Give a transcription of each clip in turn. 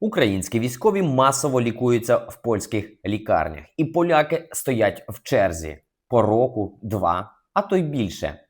Українські військові масово лікуються в польських лікарнях, і поляки стоять в черзі по року, два, а то й більше.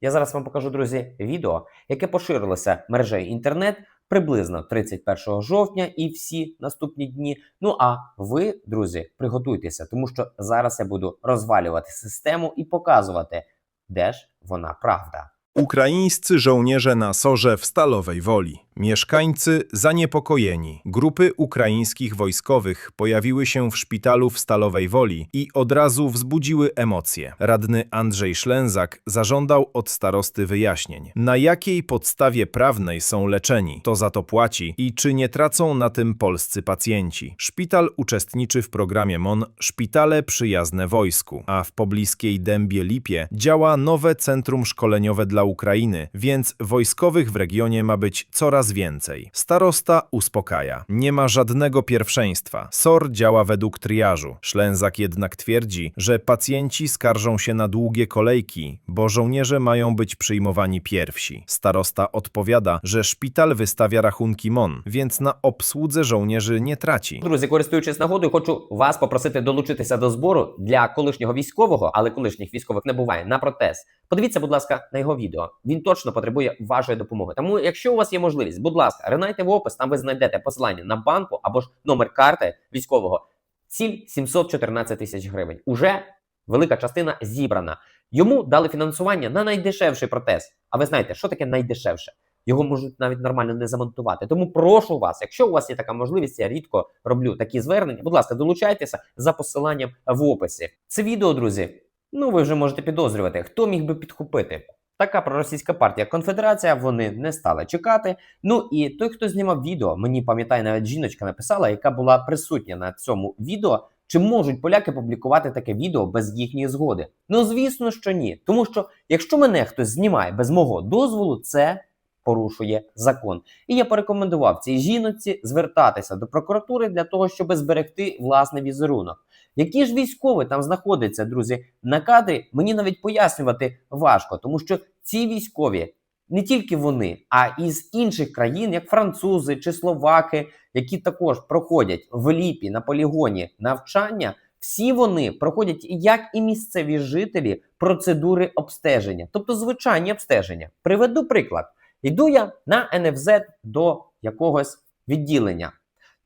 Я зараз вам покажу, друзі, відео, яке поширилося мережею інтернет приблизно 31 жовтня і всі наступні дні. Ну а ви, друзі, приготуйтеся, тому що зараз я буду розвалювати систему і показувати, де ж вона правда. Ukraińscy żołnierze na sorze w Stalowej Woli. Mieszkańcy zaniepokojeni. Grupy ukraińskich wojskowych pojawiły się w szpitalu w Stalowej Woli i od razu wzbudziły emocje. Radny Andrzej Szlęzak zażądał od starosty wyjaśnień. Na jakiej podstawie prawnej są leczeni, to za to płaci i czy nie tracą na tym polscy pacjenci. Szpital uczestniczy w programie MON Szpitale Przyjazne Wojsku, a w pobliskiej Dębie Lipie działa nowe centrum szkoleniowe dla Ukrainy, więc wojskowych w regionie ma być coraz więcej. Starosta uspokaja. Nie ma żadnego pierwszeństwa. SOR działa według triażu. Szlęzak jednak twierdzi, że pacjenci skarżą się na długie kolejki, bo żołnierze mają być przyjmowani pierwsi. Starosta odpowiada, że szpital wystawia rachunki MON, więc na obsłudze żołnierzy nie traci. Друзі, користуючись нагодою, хочу вас попросити долучитися до збору для колишнього військового, але колишніх військових не буває на протез. Подивіться, будь ласка, на його відео. Він точно потребує вашої допомоги. Тому, якщо у вас є можливість, Будь ласка, ринайте в опис, там ви знайдете посилання на банку або ж номер карти військового. Ціль 714 тисяч гривень. Уже велика частина зібрана. Йому дали фінансування на найдешевший протез. А ви знаєте, що таке найдешевше? Його можуть навіть нормально не замонтувати. Тому прошу вас, якщо у вас є така можливість, я рідко роблю такі звернення. Будь ласка, долучайтеся за посиланням в описі. Це відео, друзі. Ну ви вже можете підозрювати, хто міг би підхопити. Така проросійська партія Конфедерація, вони не стали чекати. Ну і той, хто знімав відео, мені пам'ятає, навіть жіночка написала, яка була присутня на цьому відео. Чи можуть поляки публікувати таке відео без їхньої згоди? Ну звісно, що ні. Тому що якщо мене хтось знімає без мого дозволу, це порушує закон. І я порекомендував цій жіночці звертатися до прокуратури для того, щоб зберегти власний візерунок. Які ж військові там знаходяться, друзі, на кадрі, мені навіть пояснювати важко, тому що ці військові не тільки вони, а із інших країн, як французи чи словаки, які також проходять в ліпі на полігоні навчання. Всі вони проходять, як і місцеві жителі, процедури обстеження, тобто звичайні обстеження. Приведу приклад: йду я на НФЗ до якогось відділення.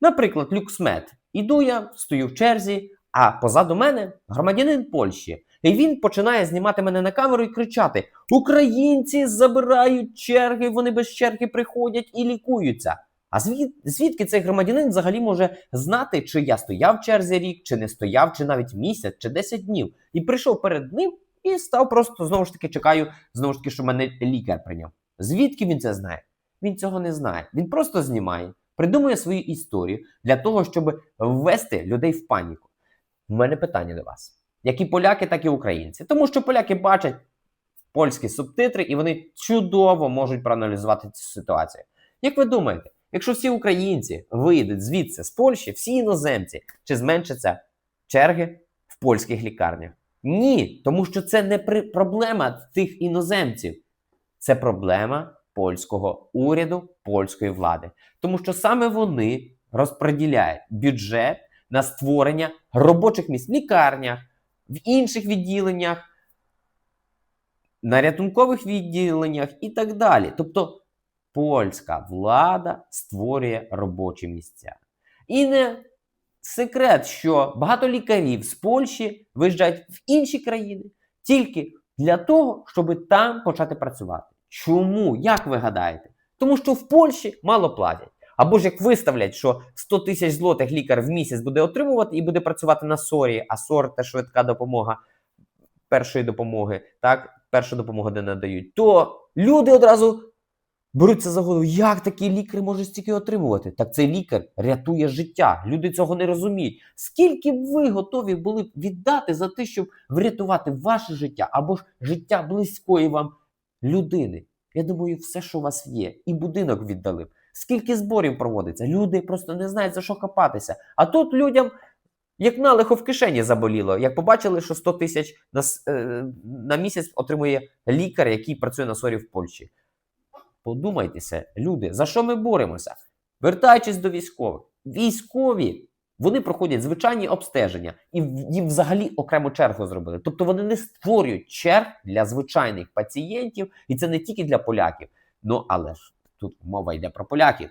Наприклад, люксмед. Іду я, стою в черзі, а позаду мене громадянин Польщі. І він починає знімати мене на камеру і кричати: Українці забирають черги, вони без черги приходять і лікуються. А звід, звідки цей громадянин взагалі може знати, чи я стояв в черзі рік, чи не стояв, чи навіть місяць, чи 10 днів, і прийшов перед ним і став просто знову ж таки чекаю, знову ж таки, що мене лікар прийняв. Звідки він це знає? Він цього не знає. Він просто знімає, придумує свою історію для того, щоб ввести людей в паніку. У мене питання до вас: як і поляки, так і українці. Тому що поляки бачать польські субтитри і вони чудово можуть проаналізувати цю ситуацію. Як ви думаєте, якщо всі українці вийдуть звідси з Польщі, всі іноземці, чи зменшаться черги в польських лікарнях? Ні, тому що це не проблема тих іноземців, це проблема польського уряду, польської влади. Тому що саме вони розподіляють бюджет на створення робочих місць в лікарнях, в інших відділеннях, на рятункових відділеннях і так далі. Тобто польська влада створює робочі місця. І не секрет, що багато лікарів з Польщі виїжджають в інші країни тільки для того, щоб там почати працювати. Чому? Як ви гадаєте? Тому що в Польщі мало платять. Або ж як виставлять, що 100 тисяч злотих лікар в місяць буде отримувати і буде працювати на СОРі, а СОР це швидка допомога першої допомоги, так, першу допомогу де надають, то люди одразу беруться за голову, як такий лікар може стільки отримувати? Так цей лікар рятує життя. Люди цього не розуміють. Скільки б ви готові були б віддати за те, щоб врятувати ваше життя або ж життя близької вам людини? Я думаю, все, що у вас є, і будинок віддали. Скільки зборів проводиться? Люди просто не знають за що копатися. А тут людям як налихо в кишені заболіло. Як побачили, що 100 тисяч на, е, на місяць отримує лікар, який працює на сорі в Польщі. Подумайтеся, люди, за що ми боремося? Вертаючись до військових, військові вони проходять звичайні обстеження і їм взагалі окрему чергу зробили. Тобто вони не створюють черг для звичайних пацієнтів, і це не тільки для поляків. Ну але ж тут мова йде про поляків.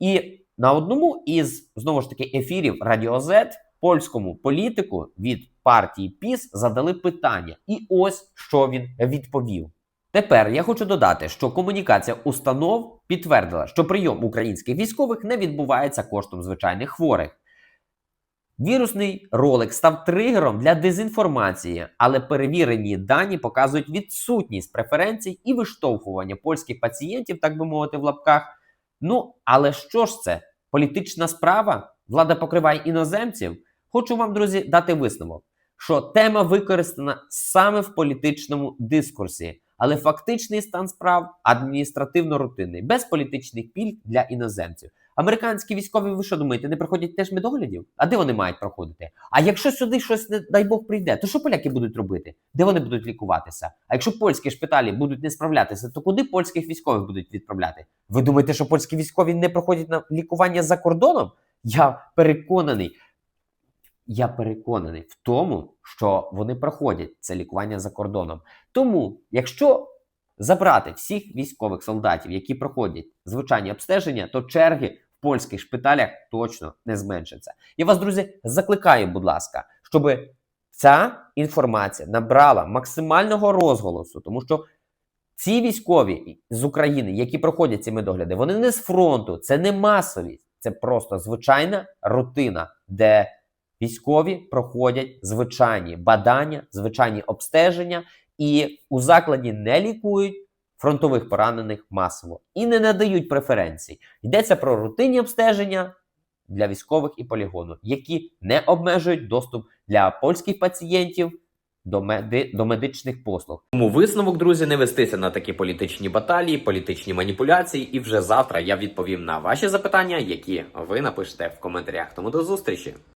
І на одному із знову ж таки ефірів Радіо Z польському політику від партії ПІС задали питання, і ось що він відповів. Тепер я хочу додати, що комунікація установ підтвердила, що прийом українських військових не відбувається коштом звичайних хворих. Вірусний ролик став тригером для дезінформації, але перевірені дані показують відсутність преференцій і виштовхування польських пацієнтів, так би мовити, в лапках. Ну, але що ж це? Політична справа? Влада покриває іноземців? Хочу вам, друзі, дати висновок, що тема використана саме в політичному дискурсі, але фактичний стан справ адміністративно-рутинний, без політичних пільг для іноземців. Американські військові, ви що думаєте, не проходять теж медоглядів? А де вони мають проходити? А якщо сюди щось, не дай Бог, прийде, то що поляки будуть робити? Де вони будуть лікуватися? А якщо польські шпиталі будуть не справлятися, то куди польських військових будуть відправляти? Ви думаєте, що польські військові не проходять на лікування за кордоном? Я переконаний. Я переконаний в тому, що вони проходять це лікування за кордоном. Тому, якщо забрати всіх військових солдатів, які проходять звичайні обстеження, то черги в польських шпиталях точно не зменшаться. Я вас, друзі, закликаю, будь ласка, щоб ця інформація набрала максимального розголосу, тому що ці військові з України, які проходять ці медогляди, вони не з фронту, це не масовість, це просто звичайна рутина, де військові проходять звичайні бадання, звичайні обстеження, і у закладі не лікують фронтових поранених масово і не надають преференцій. Йдеться про рутинні обстеження для військових і полігону, які не обмежують доступ для польських пацієнтів до, меди, до медичних послуг. Тому висновок, друзі, не вестися на такі політичні баталії, політичні маніпуляції. І вже завтра я відповім на ваші запитання, які ви напишете в коментарях. Тому до зустрічі.